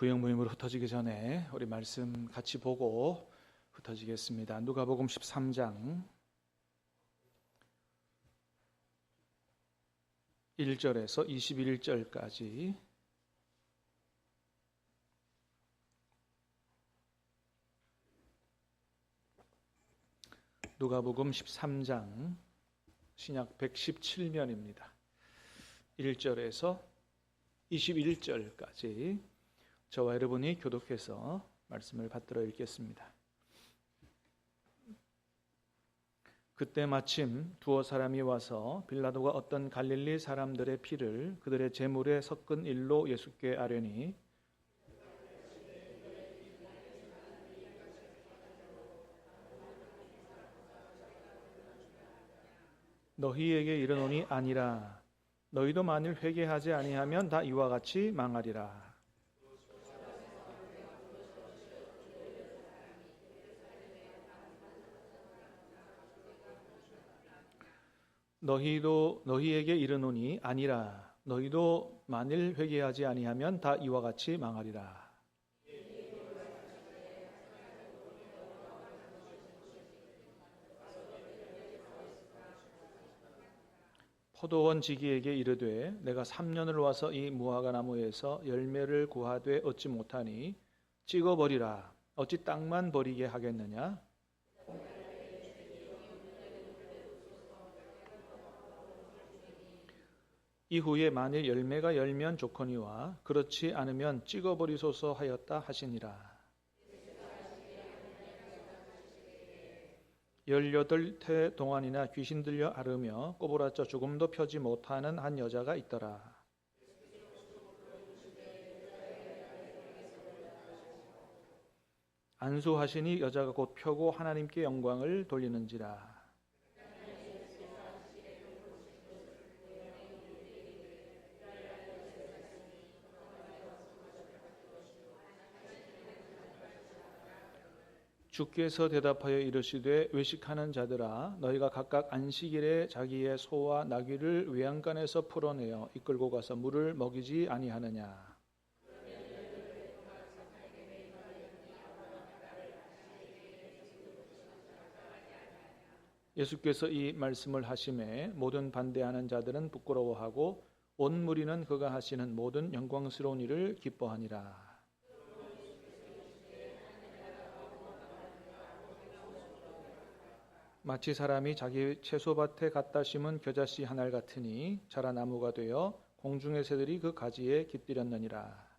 구역 모임으로 흩어지기 전에 우리 말씀 같이 보고 흩어지겠습니다. 누가복음 13장 1절에서 21절까지 누가복음 13장 신약 117면입니다. 1절에서 21절까지 저와 여러분이 교독해서 말씀을 받들어 읽겠습니다. 그때 마침 두어 사람이 와서 빌라도가 어떤 갈릴리 사람들의 피를 그들의 제물에 섞은 일로 예수께 아뢰니 너희에게 이르노니 아니라 너희도 만일 회개하지 아니하면 다 이와 같이 망하리라. 너희도 너희에게 이르노니 아니라 너희도 만일 회개하지 아니하면 다 이와 같이 망하리라. 포도원 지기에게 이르되 내가 3년을 와서 이 무화과 나무에서 열매를 구하되 얻지 못하니 찍어 버리라. 어찌 땅만 버리게 하겠느냐? 이후에 만일 열매가 열면 좋거니와 그렇지 않으면 찍어버리소서 하였다 하시니라. 열여덟 태 동안이나 귀신 들려 앓으며 꼬부라져 죽음도 펴지 못하는 한 여자가 있더라. 안수하시니 여자가 곧 펴고 하나님께 영광을 돌리는지라. 주께서 대답하여 이르시되 외식하는 자들아 너희가 각각 안식일에 자기의 소와 나귀를 외양간에서 풀어내어 이끌고 가서 물을 먹이지 아니하느냐? 예수께서 이 말씀을 하심에 모든 반대하는 자들은 부끄러워하고 온 무리는 그가 하시는 모든 영광스러운 일을 기뻐하니라 마치 사람이 자기 채소밭에 갖다 심은 겨자씨 한알 같으니 자라 나무가 되어 공중의 새들이 그 가지에 깃들였느니라.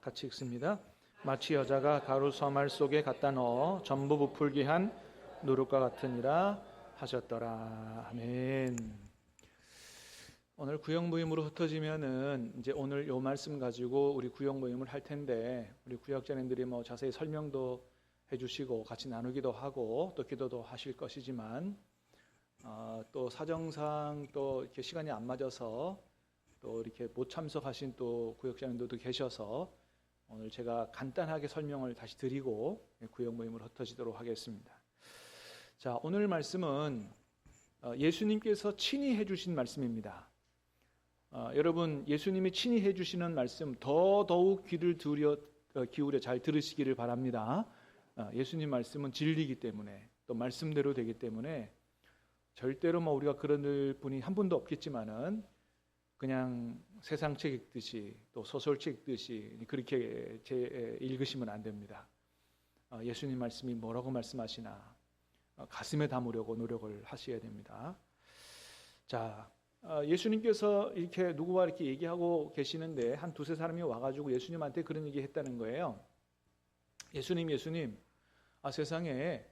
같이 읽습니다. 마치 여자가 가루 서말 속에 갖다 넣어 전부 부풀게 한 누룩과 같으니라 하셨더라. 아멘. 오늘 구역 모임으로 흩어지면은 이제 오늘 요 말씀 가지고 우리 구역 모임을 할 텐데 우리 구역자님들이 뭐 자세히 설명도 해주시고 같이 나누기도 하고 또 기도도 하실 것이지만 어, 또 사정상 또 이렇게 시간이 안 맞아서 또 이렇게 못 참석하신 또 구역장님들도 계셔서 오늘 제가 간단하게 설명을 다시 드리고 구역 모임을 흩어지도록 하겠습니다. 자 오늘 말씀은 어, 예수님께서 친히 해주신 말씀입니다. 어, 여러분 예수님이 친히 해주시는 말씀 더 더욱 귀를 기울여, 어, 기울여 잘 들으시기를 바랍니다. 아, 예수님 말씀은 진리이기 때문에 또 말씀대로 되기 때문에 절대로 뭐 우리가 그런 분이 한 분도 없겠지만은 그냥 세상 책 읽듯이 또 소설 책 읽듯이 그렇게 제 읽으시면 안 됩니다. 아, 예수님 말씀이 뭐라고 말씀하시나 아, 가슴에 담으려고 노력을 하셔야 됩니다. 자, 예수님께서 이렇게 누구와 이렇게 얘기하고 계시는데 한 두세 사람이 와가지고 예수님한테 그런 얘기 했다는 거예요. 예수님, 예수님, 아, 세상에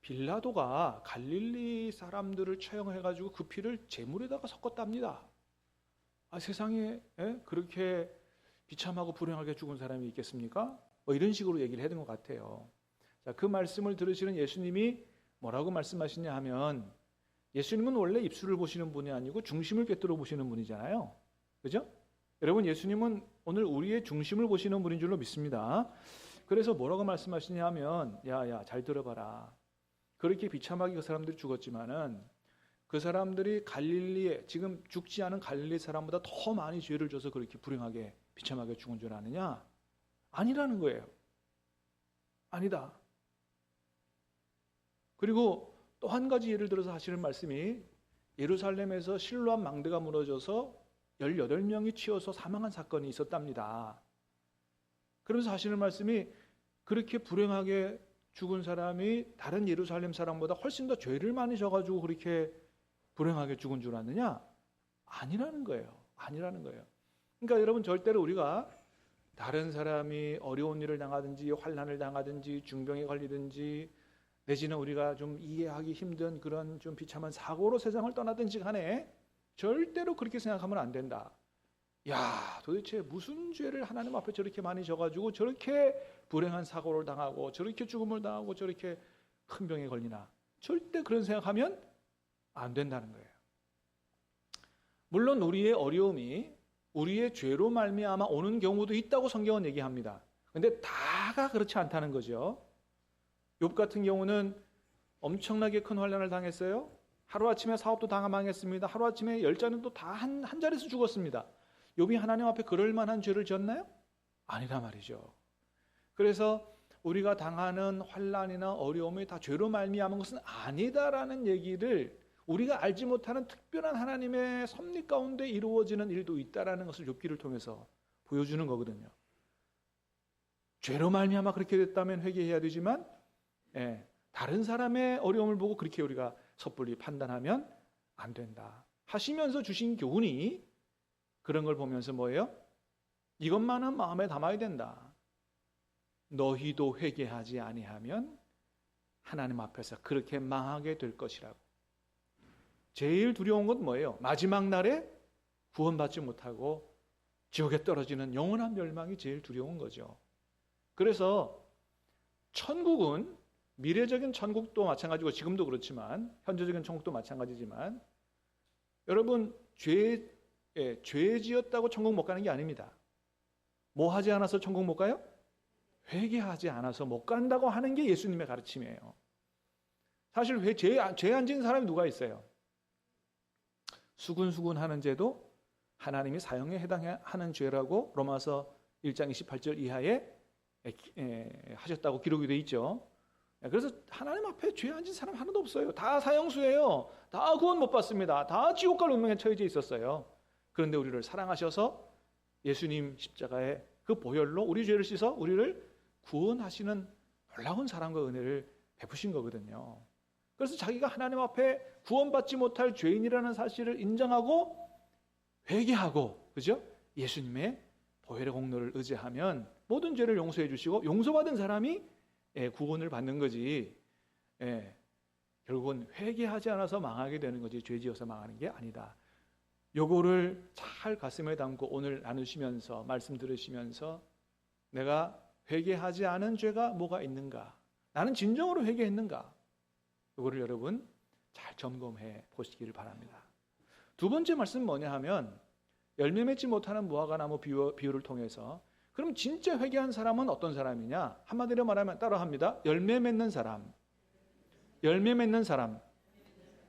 빌라도가 갈릴리 사람들을 처형해가지고 그 피를 제물에다가 섞었답니다. 아, 세상에 에? 그렇게 비참하고 불행하게 죽은 사람이 있겠습니까? 뭐 이런 식으로 얘기를 했던 것 같아요. 자, 그 말씀을 들으시는 예수님이 뭐라고 말씀하시냐 하면 예수님은 원래 입술을 보시는 분이 아니고 중심을 꿰뚫어 보시는 분이잖아요. 그죠? 여러분, 예수님은 오늘 우리의 중심을 보시는 분인 줄로 믿습니다. 그래서 뭐라고 말씀하시냐 하면 야야 잘 들어봐라. 그렇게 비참하게 그 사람들이 죽었지만은 그 사람들이 갈릴리에 지금 죽지 않은 갈릴리 사람보다 더 많이 죄를 져서 그렇게 불행하게 비참하게 죽은 줄 아느냐? 아니라는 거예요. 아니다. 그리고 또 한 가지 예를 들어서 하시는 말씀이 예루살렘에서 실로암 망대가 무너져서 18명이 치여서 사망한 사건이 있었답니다. 그러면서 하시는 말씀이 그렇게 불행하게 죽은 사람이 다른 예루살렘 사람보다 훨씬 더 죄를 많이 져가지고 그렇게 불행하게 죽은 줄 아느냐? 아니라는 거예요. 아니라는 거예요. 그러니까 여러분 절대로 우리가 다른 사람이 어려운 일을 당하든지 환란을 당하든지 중병에 걸리든지 내지는 우리가 좀 이해하기 힘든 그런 좀 비참한 사고로 세상을 떠나든지 간에 절대로 그렇게 생각하면 안 된다. 야, 도대체 무슨 죄를 하나님 앞에 저렇게 많이 져가지고 저렇게 불행한 사고를 당하고 저렇게 죽음을 당하고 저렇게 큰 병에 걸리나? 절대 그런 생각하면 안 된다는 거예요. 물론 우리의 어려움이 우리의 죄로 말미암아 오는 경우도 있다고 성경은 얘기합니다. 근데 다가 그렇지 않다는 거죠. 욥 같은 경우는 엄청나게 큰 환란을 당했어요. 하루아침에 사업도 다 망했습니다. 하루아침에 열자는 또 다 한 한 자리에서 죽었습니다. 욥이 하나님 앞에 그럴 만한 죄를 졌나요? 아니라 말이죠. 그래서 우리가 당하는 환란이나 어려움이 다 죄로 말미암은 것은 아니다라는 얘기를 우리가 알지 못하는 특별한 하나님의 섭리 가운데 이루어지는 일도 있다라는 것을 욥기를 통해서 보여주는 거거든요. 죄로 말미암아 그렇게 됐다면 회개해야 되지만 예, 다른 사람의 어려움을 보고 그렇게 우리가 섣불리 판단하면 안 된다. 하시면서 주신 교훈이 그런 걸 보면서 뭐예요? 이것만은 마음에 담아야 된다. 너희도 회개하지 아니하면 하나님 앞에서 그렇게 망하게 될 것이라고. 제일 두려운 건 뭐예요? 마지막 날에 구원받지 못하고 지옥에 떨어지는 영원한 멸망이 제일 두려운 거죠. 그래서 천국은 미래적인 천국도 마찬가지고 지금도 그렇지만 현재적인 천국도 마찬가지지만 여러분 죄 예, 죄 지었다고 천국 못 가는 게 아닙니다. 뭐 하지 않아서 천국 못 가요? 회개하지 않아서 못 간다고 하는 게 예수님의 가르침이에요. 사실 죄안 지은 사람이 누가 있어요? 수군수군 하는 죄도 하나님이 사형에 해당하는 죄라고 로마서 1장 28절 이하에 하셨다고 기록이 돼 있죠. 그래서 하나님 앞에 죄 안 진 사람 하나도 없어요. 다 사형수예요. 다 구원 못 받습니다. 다 지옥 갈 운명에 처해져 있었어요. 그런데 우리를 사랑하셔서 예수님 십자가의 그 보혈로 우리 죄를 씻어 우리를 구원하시는 놀라운 사랑과 은혜를 베푸신 거거든요. 그래서 자기가 하나님 앞에 구원받지 못할 죄인이라는 사실을 인정하고 회개하고 그죠? 예수님의 보혈의 공로를 의지하면 모든 죄를 용서해 주시고 용서받은 사람이 예, 구원을 받는 거지. 예, 결국은 회개하지 않아서 망하게 되는 거지 죄지어서 망하는 게 아니다. 요거를 잘 가슴에 담고 오늘 나누시면서 말씀 들으시면서 내가 회개하지 않은 죄가 뭐가 있는가? 나는 진정으로 회개했는가? 요거를 여러분 잘 점검해 보시기를 바랍니다. 두 번째 말씀 뭐냐 하면 열매 맺지 못하는 무화과 나무 비유를 통해서 그럼 진짜 회개한 사람은 어떤 사람이냐? 한마디로 말하면 따라합니다. 열매 맺는 사람. 열매 맺는 사람.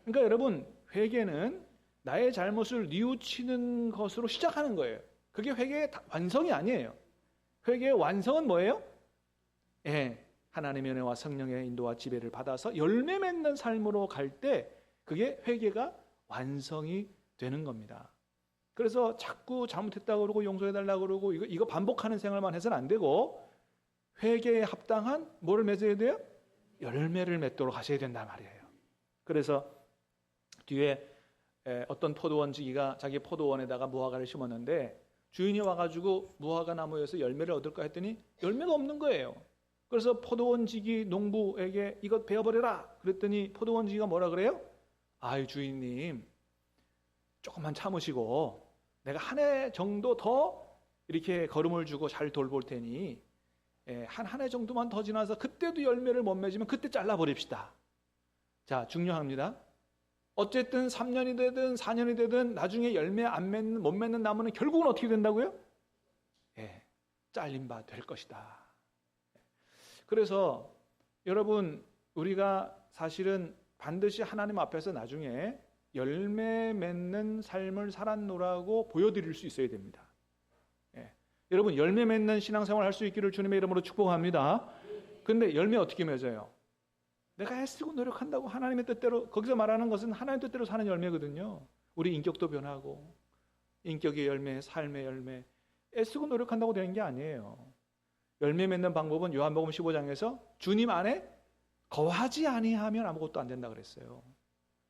그러니까 여러분 회개는 나의 잘못을 뉘우치는 것으로 시작하는 거예요. 그게 회개의 완성이 아니에요. 회개의 완성은 뭐예요? 예, 하나님의 은혜와 성령의 인도와 지배를 받아서 열매 맺는 삶으로 갈 때 그게 회개가 완성이 되는 겁니다. 그래서 자꾸 잘못했다고 그러고 용서해 달라고 그러고 이거, 이거 반복하는 생활만 해서는 안 되고 회개에 합당한 뭐를 맺어야 돼요? 열매를 맺도록 하셔야 된단 말이에요. 그래서 뒤에 어떤 포도원지기가 자기 포도원에다가 무화과를 심었는데 주인이 와가지고 무화과 나무에서 열매를 얻을까 했더니 열매가 없는 거예요. 그래서 포도원지기 농부에게 이것 베어버려라. 그랬더니 포도원지기가 뭐라 그래요? 아이 주인님 조금만 참으시고 내가 한 해 정도 더 이렇게 걸음을 주고 잘 돌볼 테니 한 한 해 정도만 더 지나서 그때도 열매를 못 맺으면 그때 잘라버립시다. 자 중요합니다. 어쨌든 3년이 되든 4년이 되든 나중에 열매 안 맺는 못 맺는 나무는 결국은 어떻게 된다고요? 예, 잘린 바 될 것이다. 그래서 여러분 우리가 사실은 반드시 하나님 앞에서 나중에 열매 맺는 삶을 살았노라고 보여드릴 수 있어야 됩니다. 예. 여러분 열매 맺는 신앙생활 할 수 있기를 주님의 이름으로 축복합니다. 근데 열매 어떻게 맺어요? 내가 애쓰고 노력한다고 하나님의 뜻대로 거기서 말하는 것은 하나님 뜻대로 사는 열매거든요. 우리 인격도 변하고 인격의 열매, 삶의 열매 애쓰고 노력한다고 되는 게 아니에요. 열매 맺는 방법은 요한복음 15장에서 주님 안에 거하지 아니하면 아무것도 안 된다 그랬어요.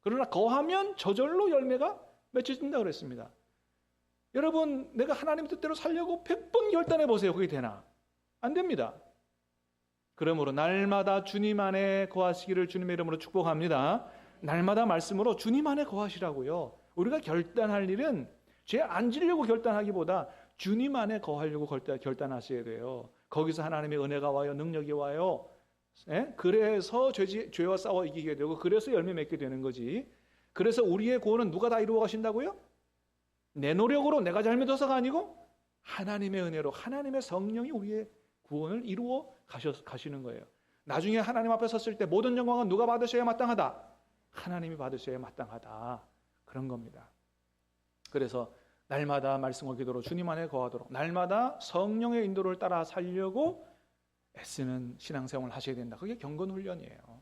그러나 거하면 저절로 열매가 맺혀진다 그랬습니다. 여러분, 내가 하나님 뜻대로 살려고 100번 결단해 보세요. 그게 되나? 안 됩니다. 그러므로 날마다 주님 안에 거하시기를 주님의 이름으로 축복합니다. 날마다 말씀으로 주님 안에 거하시라고요. 우리가 결단할 일은 죄 안 지려고 결단하기보다 주님 안에 거하려고 결단, 하셔야 돼요. 거기서 하나님의 은혜가 와요. 능력이 와요. 예? 그래서 죄, 죄와 싸워 이기게 되고 그래서 열매 맺게 되는 거지. 그래서 우리의 구원은 누가 다 이루어 가신다고요? 내 노력으로 내가 잘못해서가 아니고 하나님의 은혜로 하나님의 성령이 우리의 구원을 이루어 가셔, 가시는 거예요. 나중에 하나님 앞에 섰을 때 모든 영광은 누가 받으셔야 마땅하다? 하나님이 받으셔야 마땅하다. 그런 겁니다. 그래서 날마다 말씀과 기도로 주님 안에 거하도록 날마다 성령의 인도를 따라 살려고 애쓰는 신앙생활을 하셔야 된다. 그게 경건 훈련이에요.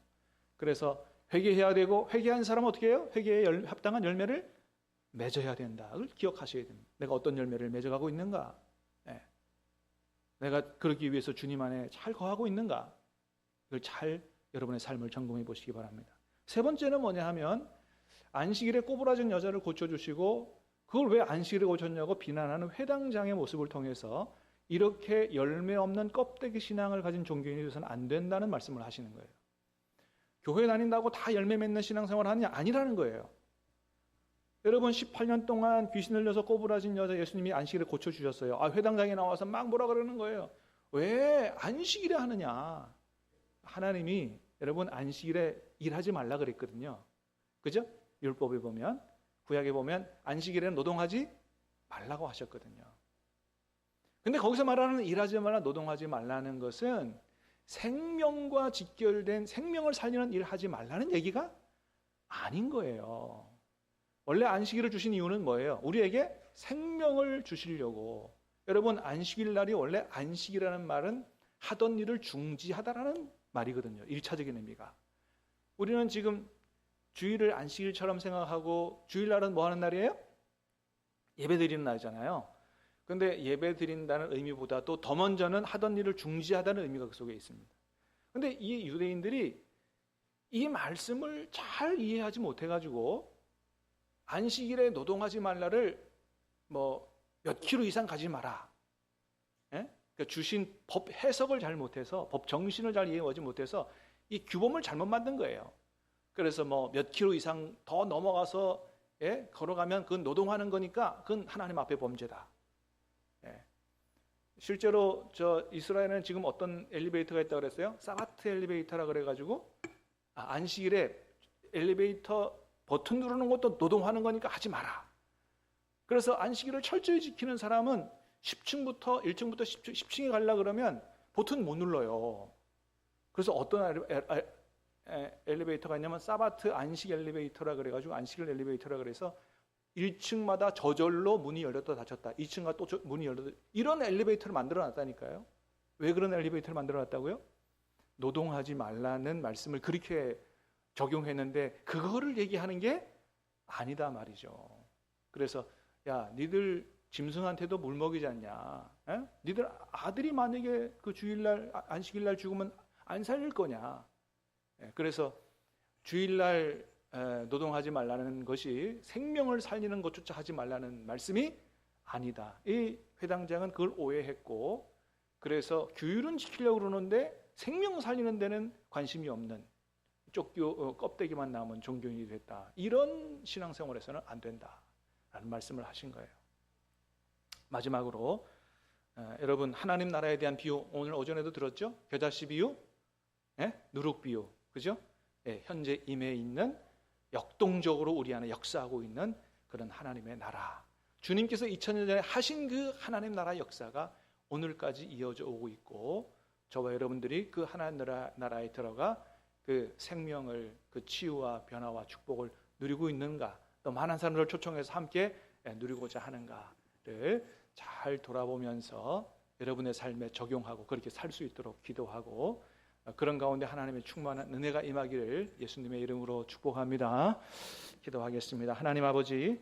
그래서 회개해야 되고 회개한 사람은 어떻게 해요? 회개에 열, 합당한 열매를 맺어야 된다. 그걸 기억하셔야 됩니다. 내가 어떤 열매를 맺어가고 있는가? 네. 내가 그러기 위해서 주님 안에 잘 거하고 있는가? 이걸 잘 여러분의 삶을 점검해 보시기 바랍니다. 세 번째는 뭐냐 하면 안식일에 꼬부라진 여자를 고쳐주시고 그걸 왜 안식일에 고쳤냐고 비난하는 회당장의 모습을 통해서 이렇게 열매 없는 껍데기 신앙을 가진 종교인이 되서는 안 된다는 말씀을 하시는 거예요. 교회 다닌다고 다 열매 맺는 신앙생활 하느냐? 아니라는 거예요. 여러분 18년 동안 귀신 들려서 꼬부라진 여자 예수님이 안식일에 고쳐 주셨어요. 아 회당장에 나와서 막 뭐라 그러는 거예요. 왜 안식일에 하느냐? 하나님이 여러분 안식일에 일하지 말라 그랬거든요. 그죠? 율법에 보면 구약에 보면 안식일에는 노동하지 말라고 하셨거든요. 근데 거기서 말하는 일하지 말라 노동하지 말라는 것은 생명과 직결된 생명을 살리는 일 하지 말라는 얘기가 아닌 거예요. 원래 안식일을 주신 이유는 뭐예요? 우리에게 생명을 주시려고. 여러분 안식일 날이 원래 안식이라는 말은 하던 일을 중지하다라는 말이거든요. 일차적인 의미가. 우리는 지금 주일을 안식일처럼 생각하고 주일날은 뭐 하는 날이에요? 예배 드리는 날이잖아요. 근데 예배 드린다는 의미보다 또 더 먼저는 하던 일을 중지하다는 의미가 그 속에 있습니다. 근데 이 유대인들이 이 말씀을 잘 이해하지 못해가지고 안식일에 노동하지 말라를 뭐 몇 킬로 이상 가지 마라. 예? 그러니까 주신 법 해석을 잘 못해서 법 정신을 잘 이해하지 못해서 이 규범을 잘못 만든 거예요. 그래서 뭐 몇 킬로 이상 더 넘어가서 예? 걸어가면 그건 노동하는 거니까 그건 하나님 앞에 범죄다. 예. 실제로 저 이스라엘은 지금 어떤 엘리베이터가 있다고 그랬어요? 사바트 엘리베이터라 그래가지고 아, 안식일에 엘리베이터 버튼 누르는 것도 노동하는 거니까 하지 마라. 그래서 안식일을 철저히 지키는 사람은 10층부터 1층부터 10층, 10층 에 가려 그러면 버튼 못 눌러요. 그래서 어떤 엘리베이터가 있냐면 사바트 안식 엘리베이터라 그래가지고 안식 엘리베이터라 그래서 1층마다 저절로 문이 열렸다 닫혔다. 2층과 또 문이 열렸다. 이런 엘리베이터를 만들어 놨다니까요. 왜 그런 엘리베이터를 만들어 놨다고요? 노동하지 말라는 말씀을 그렇게 적용했는데 그거를 얘기하는 게 아니다 말이죠. 그래서 야, 니들 짐승한테도 물 먹이지 않냐? 에? 니들 아들이 만약에 그 주일날 안식일날 죽으면 안 살릴 거냐? 예, 그래서 주일날 노동하지 말라는 것이 생명을 살리는 것조차 하지 말라는 말씀이 아니다. 이 회당장은 그걸 오해했고 그래서 규율은 지키려고 그러는데 생명 살리는 데는 관심이 없는 쫓겨 어, 껍데기만 남은 종교인이 됐다. 이런 신앙생활에서는 안 된다라는 말씀을 하신 거예요. 마지막으로 여러분 하나님 나라에 대한 비유 오늘 오전에도 들었죠? 겨자씨 비유, 예? 누룩 비유, 그죠? 예, 현재 임해 있는 역동적으로 우리 안에 역사하고 있는 그런 하나님의 나라. 주님께서 2000년 전에 하신 그 하나님 나라 역사가 오늘까지 이어져 오고 있고 저와 여러분들이 그 하나님 나라, 나라에 들어가 그 생명을 그 치유와 변화와 축복을 누리고 있는가 또 많은 사람들을 초청해서 함께 예, 누리고자 하는가를 잘 돌아보면서 여러분의 삶에 적용하고 그렇게 살 수 있도록 기도하고 어, 그런 가운데 하나님의 충만한 은혜가 임하기를 예수님의 이름으로 축복합니다. 기도하겠습니다. 하나님 아버지